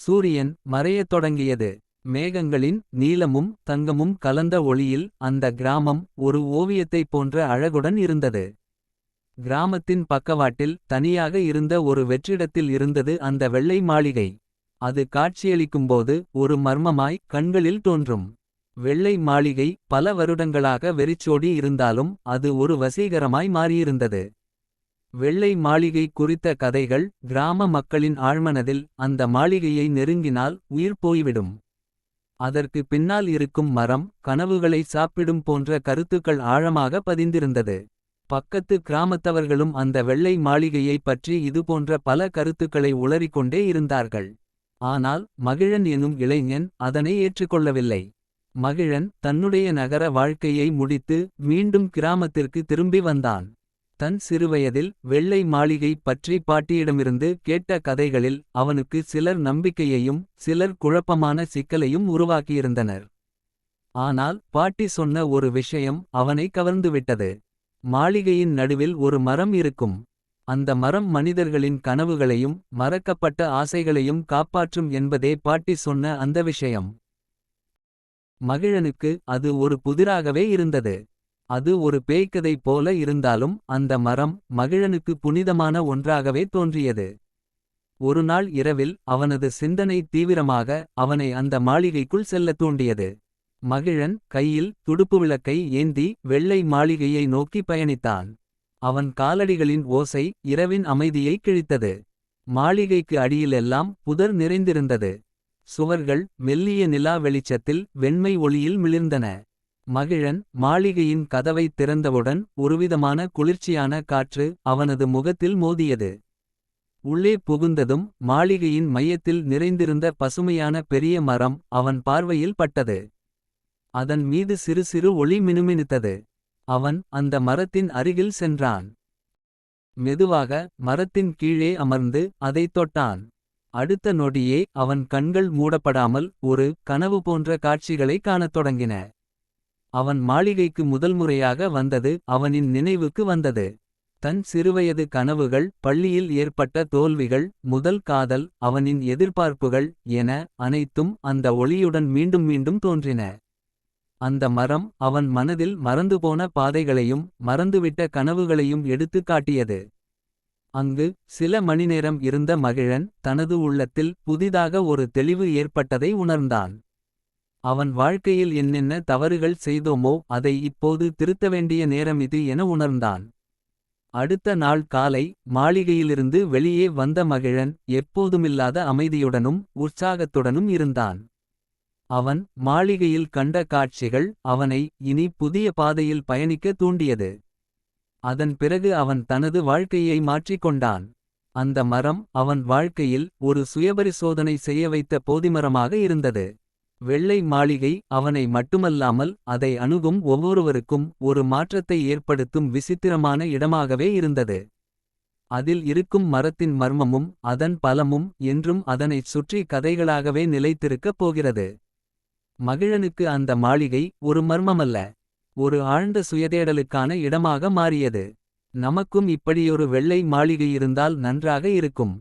சூரியன் மறையத் தொடங்கியது. மேகங்களின் நீலமும் தங்கமும் கலந்த ஒளியில் அந்த கிராமம் ஒரு ஓவியத்தைப் போன்ற அழகுடன் இருந்தது. கிராமத்தின் பக்கவாட்டில் தனியாக இருந்த ஒரு வெற்றிடத்தில் இருந்தது அந்த வெள்ளை மாளிகை. அது காட்சியளிக்கும்போது ஒரு மர்மமாய் கண்களில் தோன்றும். வெள்ளை மாளிகை பல வருடங்களாக வெறிச்சோடி இருந்தாலும் அது ஒரு வசீகரமாய் மாறியிருந்தது. வெள்ளை மாளிகை குறித்த கதைகள் கிராம மக்களின் ஆழ்மனதில் அந்த மாளிகையை நெருங்கினால் உயிர் போய்விடும். அதற்கு பின்னால் இருக்கும் மரம் கனவுகளை சாப்பிடும் போன்ற கருத்துக்கள் ஆழமாக பதிந்திருந்தது. பக்கத்து கிராமத்தவர்களும் அந்த வெள்ளை மாளிகையைப் பற்றி இதுபோன்ற பல கருத்துக்களை உளறிக்கொண்டே இருந்தார்கள். ஆனால் மகிழன் எனும் இளைஞன் அதனை ஏற்றுக்கொள்ளவில்லை. மகிழன் தன்னுடைய நகர வாழ்க்கையை முடித்து மீண்டும் கிராமத்திற்கு திரும்பி வந்தான். தன் சிறுவயதில் வெள்ளை மாளிகை பற்றி பாட்டியிடமிருந்து கேட்ட கதைகளில் அவனுக்கு சிலர் நம்பிக்கையையும் சிலர் குழப்பமான சிக்கலையும் உருவாக்கியிருந்தனர். ஆனால் பாட்டி சொன்ன ஒரு விஷயம் அவனை கவர்ந்துவிட்டது. மாளிகையின் நடுவில் ஒரு மரம் இருக்கும். அந்த மரம் மனிதர்களின் கனவுகளையும் மறக்கப்பட்ட ஆசைகளையும் காப்பாற்றும் என்பதே பாட்டி சொன்ன அந்த விஷயம். மகிழனுக்கு அது ஒரு புதிராகவே இருந்தது. அது ஒரு பேய்க்கதை போல இருந்தாலும் அந்த மரம் மகிழனுக்கு புனிதமான ஒன்றாகவே தோன்றியது. ஒருநாள் இரவில் அவனது சிந்தனை தீவிரமாக அவனை அந்த மாளிகைக்குள் செல்லத் தூண்டியது. மகிழன் கையில் துடுப்பு விளக்கை ஏந்தி வெள்ளை மாளிகையை நோக்கி பயணித்தான். அவன் காலடிகளின் ஓசை இரவின் அமைதியை கிழித்தது. மாளிகைக்கு அடியிலெல்லாம் புதர் நிறைந்திருந்தது. சுவர்கள் மெல்லிய நிலா வெளிச்சத்தில் வெண்மை ஒளியில் மிளிர்ந்தன. மகிழன் மாளிகையின் கதவை திறந்தவுடன் ஒருவிதமான குளிர்ச்சியான காற்று அவனது முகத்தில் மோதியது. உள்ளே புகுந்ததும் மாளிகையின் மையத்தில் நிறைந்திருந்த பசுமையான பெரிய மரம் அவன் பார்வையில் பட்டது. அதன் மீது சிறு சிறு ஒளி மினுமினுத்தது. அவன் அந்த மரத்தின் அருகில் சென்றான். மெதுவாக மரத்தின் கீழே அமர்ந்து அதைத் தொட்டான். அடுத்த நொடியே அவன் கண்கள் மூடப்படாமல் ஒரு கனவு போன்ற காட்சிகளை காணத் தொடங்கின. அவன் மாளிகைக்கு முதல் முறையாக வந்தது அவனின் நினைவுக்கு வந்தது. தன் சிறுவயது கனவுகள் பள்ளியில் ஏற்பட்ட தோல்விகள் முதல் காதல் அவனின் எதிர்பார்ப்புகள் என அனைத்தும் அந்த ஒளியுடன் மீண்டும் மீண்டும் தோன்றின. அந்த மரம் அவன் மனதில் மறந்துபோன பாதைகளையும் மறந்துவிட்ட கனவுகளையும் எடுத்துக் காட்டியது. அங்கு சில மணிநேரம் இருந்த மகிழன் தனது உள்ளத்தில் புதிதாக ஒரு தெளிவு ஏற்பட்டதை உணர்ந்தான். அவன் வாழ்க்கையில் என்னென்ன தவறுகள் செய்தோமோ அதை இப்போது திருத்த வேண்டிய நேரம் இது என உணர்ந்தான். அடுத்த நாள் காலை மாளிகையிலிருந்து வெளியே வந்த மகிழன் எப்போதுமில்லாத அமைதியுடனும் உற்சாகத்துடனும் இருந்தான். அவன் மாளிகையில் கண்ட காட்சிகள் அவனை இனி புதிய பாதையில் பயணிக்க தூண்டியது. அதன் பிறகு அவன் தனது வாழ்க்கையை மாற்றிக்கொண்டான். அந்த மரம் அவன் வாழ்க்கையில் ஒரு சுயபரிசோதனை செய்ய வைத்த போதிமரமாக இருந்தது. வெள்ளை மாளிகை அவனை மட்டுமல்லாமல் அதை அணுகும் ஒவ்வொருவருக்கும் ஒரு மாற்றத்தை ஏற்படுத்தும் விசித்திரமான இடமாகவே இருந்தது. அதில் இருக்கும் மரத்தின் மர்மமும் அதன் பலமும் என்றும் அதனைச் சுற்றி கதைகளாகவே நிலைத்திருக்கப் போகிறது. மகிழனுக்கு அந்த மாளிகை ஒரு மர்மமல்ல ஒரு ஆழ்ந்த சுயதேடலுக்கான இடமாக மாறியது. நமக்கும் இப்படியொரு வெள்ளை மாளிகை இருந்தால் நன்றாக இருக்கும்.